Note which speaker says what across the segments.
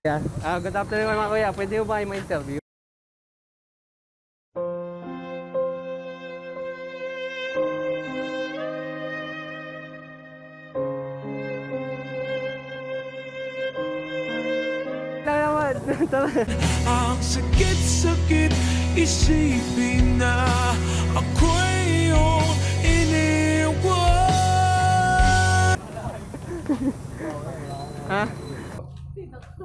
Speaker 1: Yeah. Ah, good afternoon mga kuya. Pwede mo ba ma-interview?
Speaker 2: Ang sakit-sakit isipin na ako'y iyong iniwan
Speaker 1: Ha?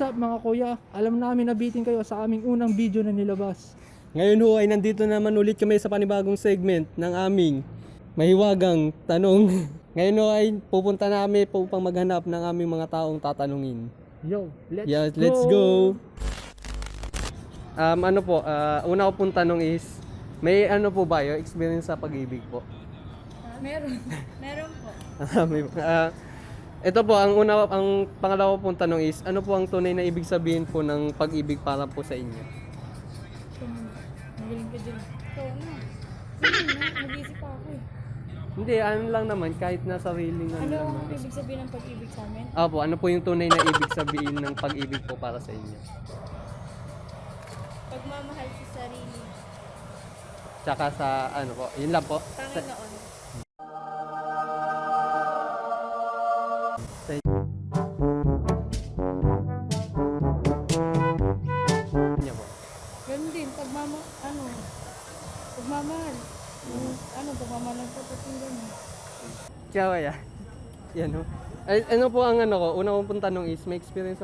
Speaker 3: what's up mga kuya? Alam namin nabitin kayo sa aming unang video na nilabas.
Speaker 1: Ngayon ho ay nandito naman ulit kami sa panibagong segment ng aming mahiwagang tanong. Ngayon ho ay pupunta na kami upang maghanap ng aming mga taong tatanungin.
Speaker 3: Yo, let's
Speaker 1: Yeah,
Speaker 3: go!
Speaker 1: let's go. Um, ano po, ah, una ko pong tanong is, may ano po ba yung experience sa pag-ibig po?
Speaker 4: Meron. Meron po.
Speaker 1: May- ah, ito po, ang una, ang pangalawa pong tanong is, ano po ang tunay na ibig sabihin po ng pag-ibig para po sa inyo?
Speaker 4: Magaling ka dyan. Ikaw na. Sige na, mag-isip pa ako eh.
Speaker 1: Hindi, ano lang naman, kahit na sariling ano,
Speaker 4: Ano
Speaker 1: lang
Speaker 4: ang
Speaker 1: naman.
Speaker 4: ibig sabihin ng pag-ibig sa amin?
Speaker 1: Apo, ano po yung tunay na ibig sabihin ng pag-ibig po para sa inyo?
Speaker 4: Pagmamahal sa sarili.
Speaker 1: Tsaka sa, ano po, yun lang po. Sa,
Speaker 4: Panginoon.
Speaker 1: Po.
Speaker 4: Ganun din, pagmama, ano, pagmamahal. Yung, ano, pagmamahal ng kapatid gano'n.
Speaker 1: Kaya kaya. Yan. Ay, ano po ang ano ko, una kong pong tanong is, may experience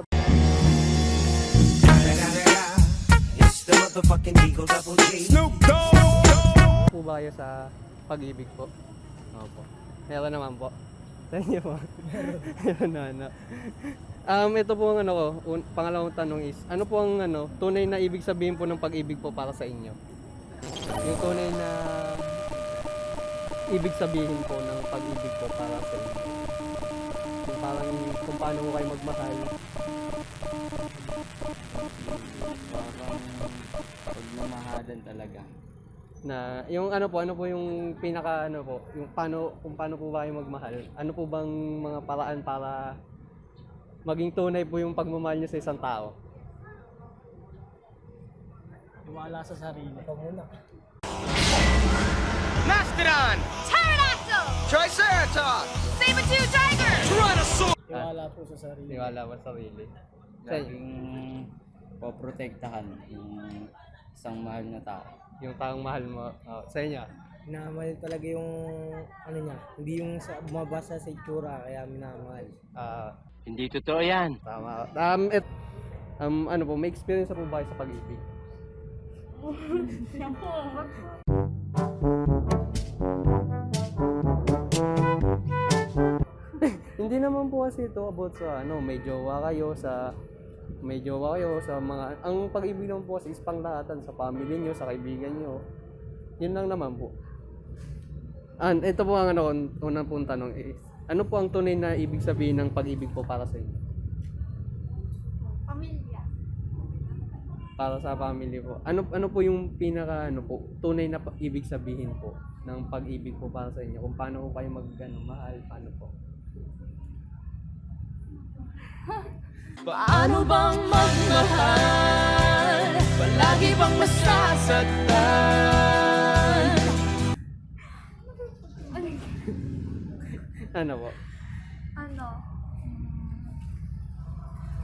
Speaker 2: G Snoop Dogg
Speaker 1: po ba kayo sa pag-ibig po? Opo. Meron naman po. Sa inyo po? Meron na, ano. Um, ito po ang ano ko, un- pangalawang tanong is, ano po ang ano, tunay na ibig sabihin po ng pag-ibig po para sa inyo? Yung tunay na ibig sabihin po ng pag-ibig po para sa inyo. Yung parang kung paano ko kayo magmahal.
Speaker 5: parang pagmamahalan talaga.
Speaker 1: Na yung ano po ano po yung pinaka ano po yung paano kung paano po ba kayo magmahal ano po bang mga paraan para maging tunay po yung pagmamahal niyo sa isang tao
Speaker 3: Iwala sa sarili. Ikaw muna.
Speaker 6: Mastodon! Pterodactyl! Triceratops! Saber-tooth tiger!
Speaker 2: Tyrannosaurus
Speaker 3: Iwala po sa sarili.
Speaker 1: tiwala ba sa sarili sa
Speaker 5: Laging poprotektahan yung isang mahal na tao.
Speaker 1: Yung taong mahal mo oh, sa inyo
Speaker 7: minamahal talaga yung ano niya, hindi yung sa, bumabasa sa itsura kaya minamahal.
Speaker 1: Ah,
Speaker 6: Hindi totoo yan.
Speaker 1: tama um, et, um ano po may experience na po ba kayo sa pag-ibig Hindi naman po kasi ito about sa ano, may jowa kayo sa may jowa kayo sa mga ang pag-ibig naman po kasi is panglahatan sa family niyo, sa kaibigan niyo. Yun lang naman po. And ito po ang ano, unang pong tanong is, ano po ang tunay na ibig sabihin ng pag-ibig po para sa inyo?
Speaker 4: Pamilya.
Speaker 1: Para sa family po. Ano ano po yung pinaka ano po, tunay na ibig sabihin po ng pag-ibig po para sa inyo? Kung paano po kayo mag ano, mahal, paano po?
Speaker 2: Paano bang magmahal? Palagi bang masasaktan?
Speaker 1: Ano po?
Speaker 4: Ano?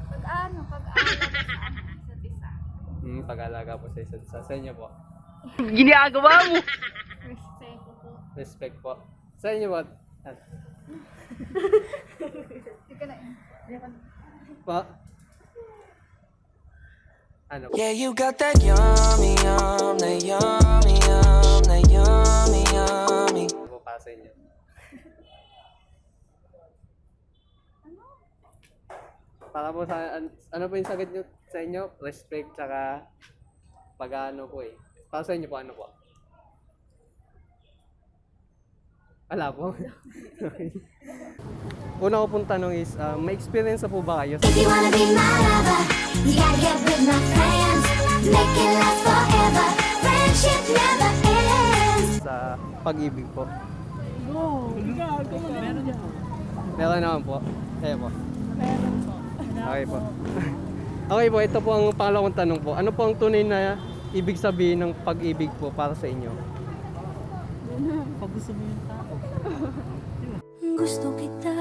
Speaker 4: Pag ano, ano, isa.
Speaker 1: Hmm, pag-alaga po sa isa't isa. Sa inyo po.
Speaker 6: Ginagawa mo!
Speaker 4: Respeto po.
Speaker 1: Respect po. Sa inyo po.
Speaker 4: Hindi ka na
Speaker 1: Pa? Ano?
Speaker 2: Yeah, you got that yummy, yum, that yummy, yum, that yummy, yummy
Speaker 1: Ano para sa inyo? Para po sa, an- ano po yung sagot nyo sa inyo? Respect, tsaka pag ano po eh. Para sa inyo po, ano po? Wala po. Una ko pong tanong is, ah, may experience na po ba kayo
Speaker 8: If you wanna be my lover, you gotta get with my friends. Make it last forever. Friendship never ends.
Speaker 1: sa pag-ibig po?
Speaker 4: Go! Ikaw, ikaw Meron dyan.
Speaker 1: Meron naman po. Kaya po.
Speaker 4: Meron po.
Speaker 1: Okay po. okay po, ito po ang pangalawang tanong po. Ano po ang tunay na ibig sabihin ng pag-ibig po para sa inyo?
Speaker 3: Pag gusto mo yung.
Speaker 8: Gusto kita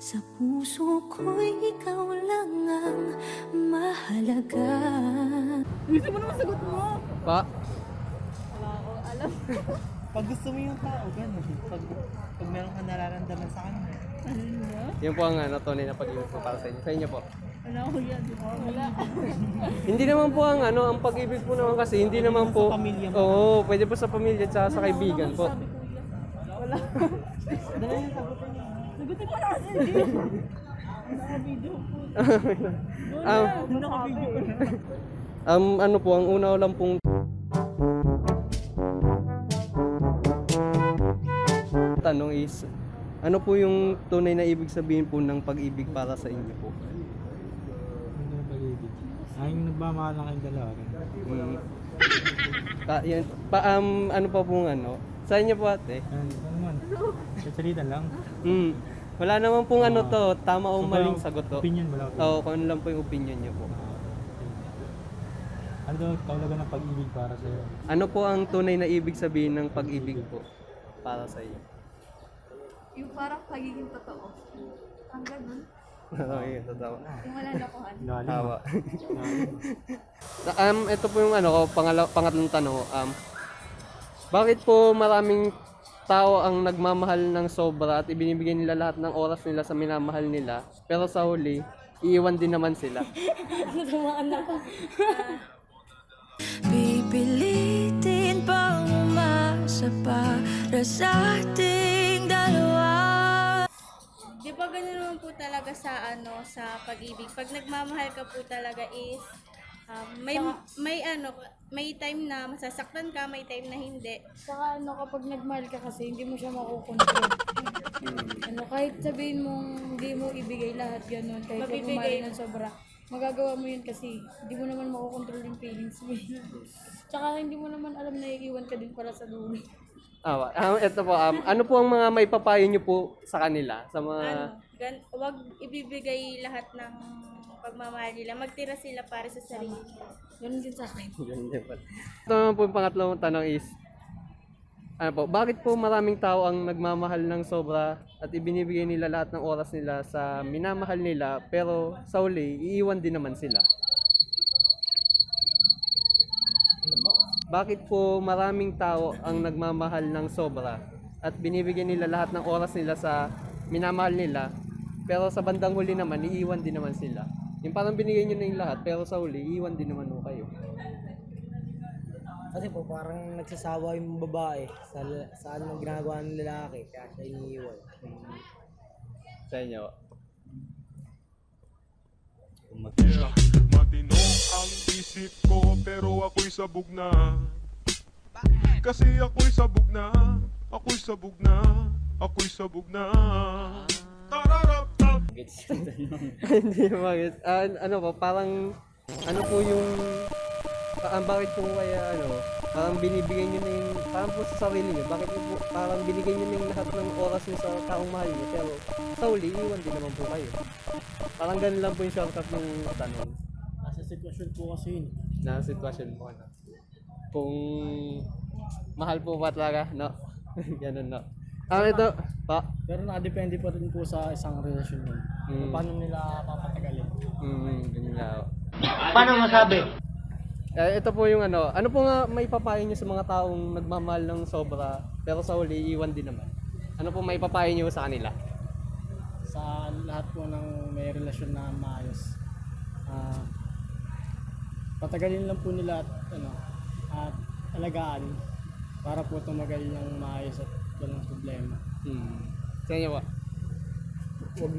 Speaker 8: sa puso ko'y ikaw lang ang mahalaga.
Speaker 4: Gusto mo naman sagot mo.
Speaker 1: Pa?
Speaker 7: Pag gusto mo yung tao, gano'n. Pag, pag meron ka nararamdaman sa kanya.
Speaker 4: Ano na?
Speaker 1: Yun po ang ano, tunay na pag-ibig po para sa inyo. Sa inyo po.
Speaker 4: Wala ko yan. Wala.
Speaker 1: Hindi naman po ang ano, ang pag-ibig po naman kasi hindi naman po.
Speaker 7: Sa pamilya mo.
Speaker 1: Oo, pwede po sa pamilya at saka sa kaibigan po.
Speaker 4: Sabi
Speaker 7: yung sagutin
Speaker 4: ko na kasi hindi. Naka-video po.
Speaker 1: Um,
Speaker 4: Naka-video po.
Speaker 1: um, ano po, ang una lang pong tanong is, ano po yung tunay na ibig sabihin po ng pag-ibig para sa inyo po?
Speaker 3: Ano yung pag-ibig? Ay, yung nagmamahal na kayong dalawa.
Speaker 1: Mm. Pa, yan, pa, um, ano pa pong ano? Sa inyo po ate?
Speaker 3: Ano, ano naman? Sasalita lang.
Speaker 1: Mm. Wala naman pong ano to, tama o
Speaker 3: So,
Speaker 1: maling
Speaker 3: parang
Speaker 1: sagot to.
Speaker 3: Opinion wala.
Speaker 1: Oo, kung ano lang po yung opinion niyo po.
Speaker 3: Ano daw kaulagan ng pag-ibig para sa'yo?
Speaker 1: Ano po ang tunay na ibig sabihin ng pag-ibig po para sa iyo?
Speaker 4: Yung parang pagiging totoo. Ang ganun.
Speaker 1: Okay, totoo.
Speaker 4: Yung wala lokohan.
Speaker 3: Lalim.
Speaker 1: Tawa. Um, ito po yung ano ko, pangalaw, pangatlong tanong ko. Um, bakit po maraming tao ang nagmamahal ng sobra at ibinibigay nila lahat ng oras nila sa minamahal nila, pero sa huli, iiwan din naman sila.
Speaker 8: Pipilitin pang umasa para sa ating dalawa.
Speaker 9: Di ba ganun naman po talaga sa ano sa pag-ibig? Pag nagmamahal ka po talaga is um, may may ano may time na masasaktan ka, may time na hindi.
Speaker 4: Saka ano, kapag nagmahal ka kasi, hindi mo siya makukontrol. ano, kahit sabihin mong hindi mo ibigay lahat ganun, kahit
Speaker 9: Mabibigay.
Speaker 4: magmamahal ng sobra, magagawa mo yun kasi hindi mo naman makukontrol yung feelings mo. Tsaka hindi mo naman alam na iiwan ka din pala sa dulo.
Speaker 1: Ah, um, ito po, um, ano po ang mga may papayo nyo po sa kanila? Sa mga...
Speaker 9: Ano, gan, wag ibibigay lahat ng pagmamahal nila. Magtira sila para sa sarili.
Speaker 4: Ganun din sa akin.
Speaker 1: Yun din pala. Ito naman po yung pangatlong tanong is, ano po, bakit po maraming tao ang nagmamahal ng sobra at ibinibigay nila lahat ng oras nila sa minamahal nila pero sa uli, iiwan din naman sila? Bakit po maraming tao ang nagmamahal ng sobra at binibigyan nila lahat ng oras nila sa minamahal nila pero sa bandang huli naman, iiwan din naman sila? Yung parang binigay nyo na yung lahat pero sa huli, iiwan din naman ho kayo.
Speaker 7: Kasi po, parang nagsasawa yung babae sa, sa anong ginagawa ng lalaki, kaya siya iniiwan.
Speaker 1: Sa inyo.
Speaker 10: Yeah, matino ang isip ko pero ako'y sabog na Kasi ako'y sabog na, ako'y sabog na, ako'y sabog na
Speaker 5: Gets yung tanong.
Speaker 1: Hindi bakit. Ah, ano po, parang ano po yung ah, bakit po kaya ano, parang binibigay niyo na yung parang po sa sarili niyo. Bakit po parang binigay niyo na yung lahat ng oras niyo sa taong mahal niyo pero sa uli iwan din naman po kayo. Parang ganun lang po yung shortcut ng tanong
Speaker 7: Nasa sitwasyon po kasi yun.
Speaker 1: na sitwasyon mo ano. Kung mahal po ba talaga, no? ganun no. Ah, ito, pa.
Speaker 7: Pero nakadepende pa rin po sa isang relasyon yun.
Speaker 1: Mm.
Speaker 7: Paano nila papatagalin?
Speaker 1: Mm, ganun nga. ako.
Speaker 6: Paano masabi?
Speaker 1: Eh, ito po yung ano, ano po nga may papayo niyo sa mga taong nagmamahal ng sobra pero sa huli iwan din naman. Ano po may papayo niyo sa kanila?
Speaker 7: Sa lahat po ng may relasyon na maayos. Ah, patagalin lang po nila at, ano, at alagaan para po tumagal ng maayos at walang problema.
Speaker 1: Hmm. Sa inyo ba?
Speaker 7: Huwag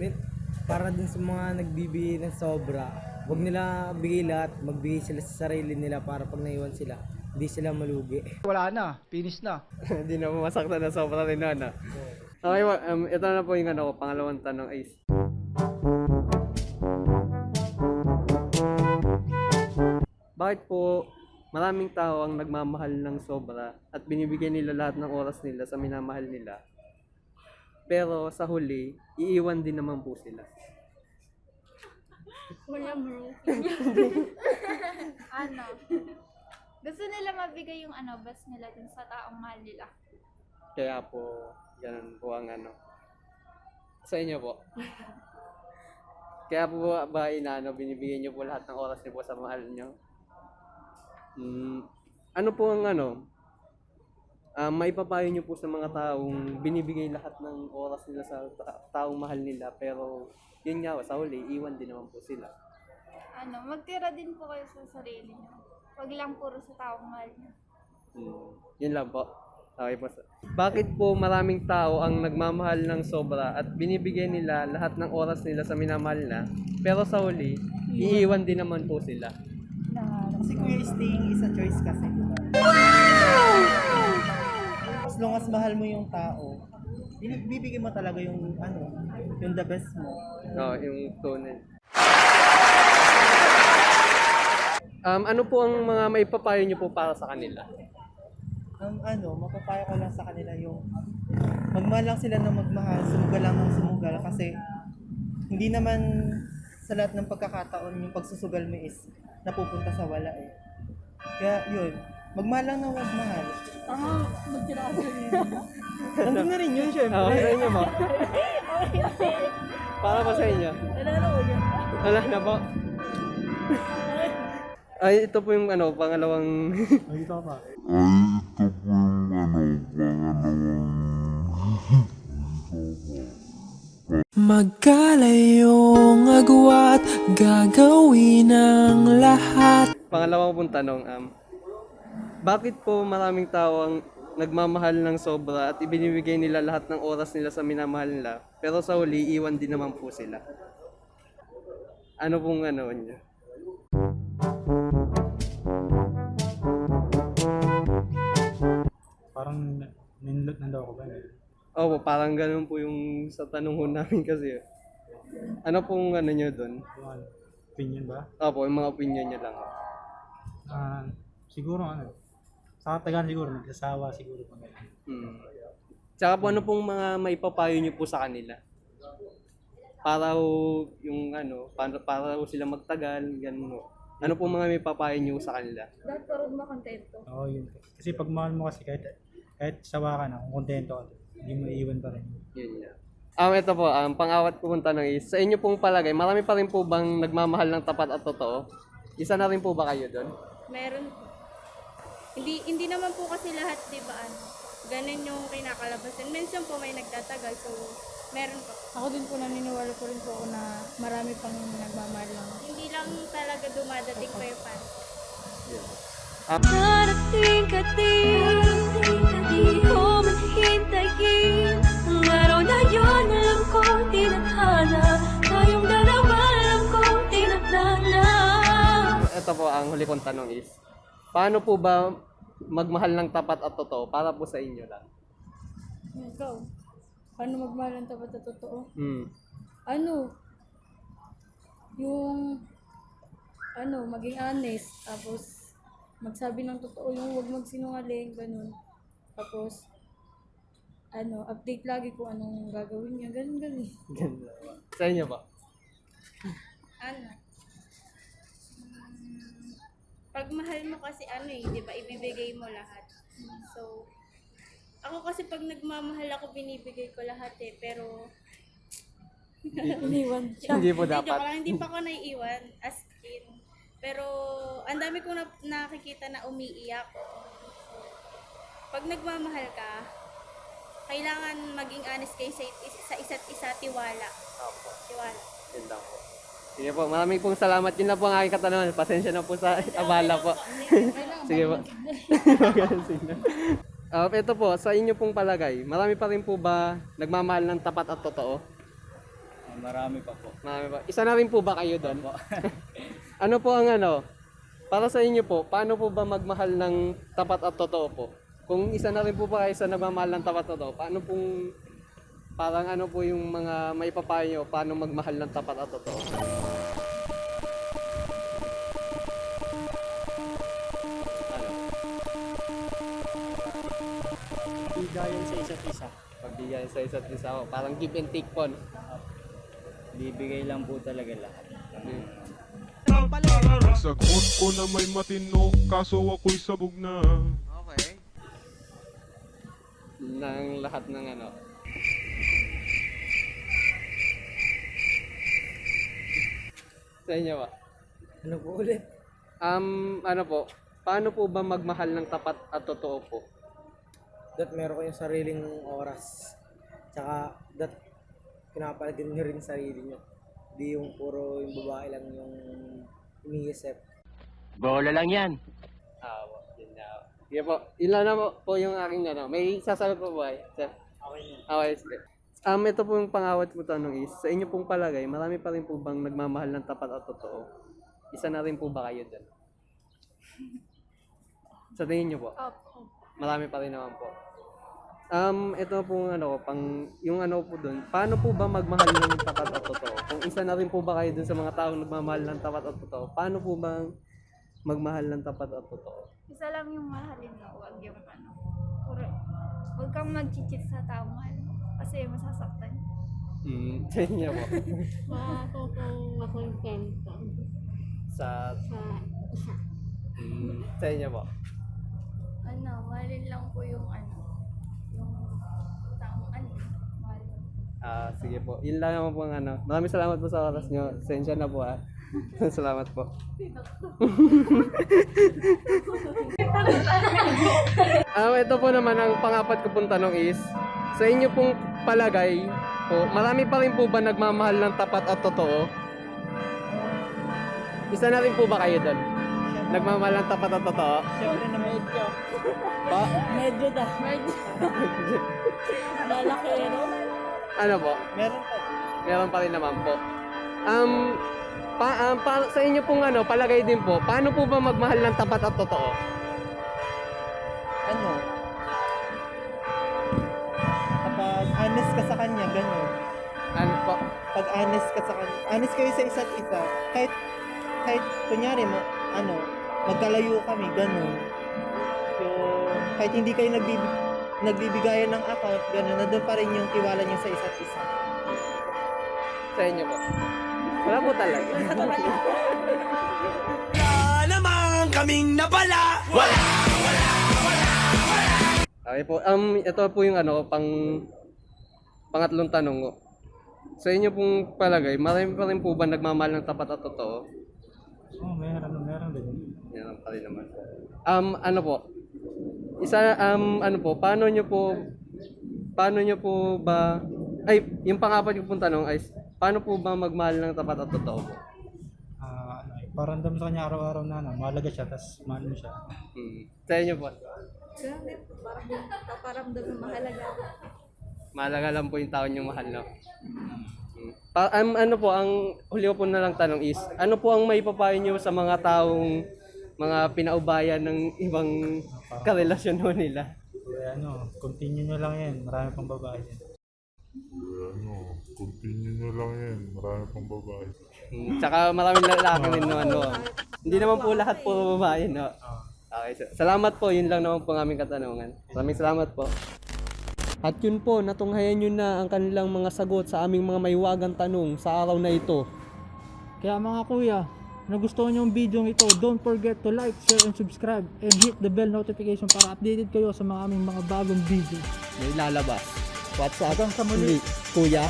Speaker 7: para din sa mga nagbibigay ng sobra,
Speaker 11: Huwag nila bigay lahat, magbigay sila sa sarili nila para pag naiwan sila, hindi sila malugi.
Speaker 7: Wala na, finish na.
Speaker 1: Hindi na masaktan na sobra rin na. na. Okay, wa- um, ito na po yung ano ko, pangalawang tanong is, bakit po maraming tao ang nagmamahal ng sobra at binibigyan nila lahat ng oras nila sa minamahal nila, pero sa huli, iiwan din naman po sila.
Speaker 4: Wala bro.
Speaker 12: ano, gusto nila mabigay yung ano, best nila dun sa taong mahal nila.
Speaker 1: Kaya po, ganun po ang ano. Sa inyo po. Kaya po ba, ba inaano, binibigyan niyo po lahat ng oras niyo po sa mahal niyo? Mm, ano po ang ano, ah may papayo niyo po sa mga taong binibigay lahat ng oras nila sa ta- taong mahal nila pero yun nga, sa huli, iwan din naman po sila.
Speaker 12: Ano, magtira din po kayo sa sarili niyo. Huwag lang puro sa taong mahal niyo.
Speaker 1: Mm, yun lang po. Okay po. Bakit po maraming tao ang nagmamahal ng sobra at binibigay nila lahat ng oras nila sa minamahal na, pero sa huli, iiwan din naman po sila.
Speaker 11: Kasi kuya, staying is a choice kasi. Long as mahal mo yung tao, bibigay mo talaga yung ano, yung the best mo.
Speaker 1: No, yung tunay. Um, ano po ang mga maipapayo niyo po para sa kanila?
Speaker 11: Ang ano, mapapayo ko lang sa kanila yung magmahal lang sila ng magmahal, sumugal lang ng sumugal kasi hindi naman sa lahat ng pagkakataon yung pagsusugal mo is napupunta sa wala eh. Kaya yun, magmahal lang ng magmahal.
Speaker 4: Tama, magtira ka
Speaker 11: Nandun na rin yun, syempre.
Speaker 1: Ah, Okay, sa inyo po. Para pa sa inyo.
Speaker 4: Ano na ko yan?
Speaker 1: Wala na po. Ay, ito po yung ano, pangalawang...
Speaker 7: Ay, ito pa.
Speaker 2: Magkalayong agwat Gagawin ang lahat
Speaker 1: Pangalawang pong tanong, um, bakit po maraming tao ang nagmamahal ng sobra at ibinibigay nila lahat ng oras nila sa minamahal nila, pero sa huli, iwan din naman po sila? Ano pong ano niyo?
Speaker 7: Parang ninlot na daw ako ba?
Speaker 1: Opo, parang ganun po yung sa tanong ho namin kasi. Ano pong ano nyo doon?
Speaker 7: Yung opinion ba?
Speaker 1: Opo, yung mga opinion nyo lang.
Speaker 7: Ah, siguro ano, sa katagan siguro, nagsasawa siguro pag
Speaker 1: Hmm. Tsaka po ano pong mga maipapayo nyo po sa kanila? Para ho yung ano, para, para ho sila magtagal, ganun ho. Ano pong mga maipapayo nyo sa kanila?
Speaker 4: Dapat parang makontento.
Speaker 7: Oo, yun. Kasi pag mahal mo kasi kahit, kahit sawa ka na, kung kontento ka, hindi mo iiwan pa rin.
Speaker 1: Yun nga. Um, ito po, ang pang-awat ko pong tanong is, sa inyo pong palagay, marami pa rin po bang nagmamahal ng tapat at totoo? Isa na rin po ba kayo doon?
Speaker 9: Meron hindi hindi naman po kasi lahat 'di ba ano. Ganun yung kinakalabasan. Minsan po may nagtatagal so meron po.
Speaker 4: Ako din po naniniwala po rin po ako na marami pang nagmamahal lang.
Speaker 9: Hindi lang talaga dumadating pa yung pan.
Speaker 8: Darating ka din, di ko man hintayin Ang araw na yun, alam Tayong dalawa, tinadhana
Speaker 1: Ito po, ang huli kong tanong is, paano po ba magmahal ng tapat at totoo para po sa inyo lang?
Speaker 4: Ikaw, paano magmahal ng tapat na totoo?
Speaker 1: Hmm.
Speaker 4: Ano? Yung, ano, maging honest, tapos magsabi ng totoo, yung huwag magsinungaling, ganun. Tapos, ano, update lagi kung anong gagawin niya, ganun, ganun.
Speaker 1: Ganda. Sa inyo ba?
Speaker 9: Ano? Pag mahal mo kasi ano eh, 'di ba? Ibibigay mo lahat. So ako kasi pag nagmamahal ako binibigay ko lahat eh, pero
Speaker 4: Iniwan siya.
Speaker 1: Hindi po
Speaker 9: Hindi, joke
Speaker 1: dapat.
Speaker 9: lang, hindi pa ako naiiwan as in. Pero ang dami kong na- nakikita na umiiyak. Pag nagmamahal ka, kailangan maging honest kayo sa, sa isa't isa, tiwala.
Speaker 1: Opo.
Speaker 9: Tiwala.
Speaker 1: Yun lang po. Sige po, maraming pong salamat. Yun lang po ang aking katanungan. Pasensya na po sa abala po. Sige po. Uh, ito po, sa inyo pong palagay, marami pa rin po ba nagmamahal ng tapat at totoo?
Speaker 5: Marami pa po.
Speaker 1: Marami pa. Isa na rin po ba kayo doon? ano po ang ano? Para sa inyo po, paano po ba magmahal ng tapat at totoo po? Kung isa na rin po ba kayo sa nagmamahal ng tapat at totoo, paano pong parang ano po yung mga may papayo paano magmahal ng tapat at totoo? Ano?
Speaker 7: Bigayan sa isa't isa.
Speaker 1: Pagbigay sa isa't isa po. Parang give and take po. no?
Speaker 5: Bibigay lang po talaga lahat.
Speaker 10: Sagot ko na may matino, kaso ako'y sabog na.
Speaker 6: Okay.
Speaker 1: ng lahat ng ano. Sa inyo ba?
Speaker 11: Ano po ulit?
Speaker 1: Um, ano po, paano po ba magmahal ng tapat at totoo po?
Speaker 11: That meron kayong sariling oras. Tsaka that pinapalagyan nyo rin sarili nyo. Hindi yung puro yung babae lang yung iniisip.
Speaker 6: Bola lang yan.
Speaker 1: Ah, po, yun na. Sige po, ilan na po, po yung aking ano. May sasagot po ba? Sir?
Speaker 7: Okay na.
Speaker 1: Okay, sige. Um, ito po yung pangawat ko tanong is, sa inyo pong palagay, marami pa rin po bang nagmamahal ng tapat at totoo? Isa na rin po ba kayo dyan? Sa tingin nyo po?
Speaker 12: Opo.
Speaker 1: Marami pa rin naman po. Um, ito po ano, pang, yung ano po dun, paano po ba magmahal ng tapat at totoo? Kung isa na rin po ba kayo dun sa mga taong nagmamahal ng tapat at totoo, paano po ba magmahal ng tapat at totoo?
Speaker 12: Isa lang yung mahalin mo, huwag yung ano. Puro, huwag kang mag-cheat sa tao mahal mo. Kasi masasaktan.
Speaker 1: Hmm, sa inyo po.
Speaker 8: Makakontento
Speaker 1: Sa,
Speaker 8: sa isa.
Speaker 1: hmm, sa inyo po.
Speaker 4: Ano, mahalin lang po yung ano, yung taong ano, mahal.
Speaker 1: Ah, sige po. Yun lang naman po ang ano. Maraming salamat po sa oras nyo. Sensya na po ah. salamat po. Ah, ito po naman ang pangapat ko pong tanong is, sa inyo pong palagay po, marami pa rin po ba nagmamahal ng tapat at totoo? Isa na rin po ba kayo doon? Nagmamahal ng tapat at totoo?
Speaker 11: Siyempre na medyo.
Speaker 1: Pa?
Speaker 11: Medyo da. Medyo. Lalakero.
Speaker 1: Ano po?
Speaker 11: Meron pa.
Speaker 1: Meron pa rin naman po. Um, pa, um, pa- sa inyo pong ano, palagay din po, paano po ba magmahal ng tapat at totoo?
Speaker 11: Isa't isa, kahit, kahit kunyari, ma, ano, magkalayo kami, gano'n. Yung, kahit hindi kayo nagbibig, nagbibigayan ng account, gano'n, nandun pa rin yung tiwala niyo sa isa't isa.
Speaker 1: Sa inyo po? Wala po talaga.
Speaker 6: Wala naman kaming napala. Wala!
Speaker 1: okay po. Um, ito po yung ano, pang pangatlong tanong ko. Sa inyo pong palagay, marami pa rin po ba nagmamahal ng tapat at totoo?
Speaker 3: Oh, meron, meron din.
Speaker 1: Yan pa rin naman. Um, ano po? Isa, um, ano po, paano nyo po, paano nyo po ba, ay, yung pangapat yung pong tanong ay, paano po ba magmahal ng tapat at totoo po?
Speaker 3: Ah, ano, parandam sa kanya araw-araw na ano, mahalaga siya, tapos mahal mo siya.
Speaker 1: Hmm. Sa inyo po,
Speaker 4: po, parang yung paparamdam ng mahalaga.
Speaker 1: Mahalaga lang po yung tao nyo mahal, no? Pa, um, ano po, ang huli ko po na lang tanong is, ano po ang may papayo nyo sa mga taong mga pinaubayan ng ibang karelasyon ho nila?
Speaker 3: Kaya ano, continue nyo lang yan, marami pang babae yan.
Speaker 10: Ano, continue nyo lang yan. Marami pang babae.
Speaker 1: Hmm, Tsaka maraming lalaki rin naman, no? Hindi naman po lahat po babae, no? Okay, so, salamat po. Yun lang naman po ang aming katanungan. Maraming salamat po. At yun po, natunghayan nyo na ang kanilang mga sagot sa aming mga maywagang tanong sa araw na ito.
Speaker 3: Kaya mga kuya, nagustuhan nyo yung video ito, don't forget to like, share, and subscribe. And hit the bell notification para updated kayo sa mga aming mga bagong video.
Speaker 1: May lalabas. What's up?
Speaker 3: Hanggang sa muli.
Speaker 1: Kuya.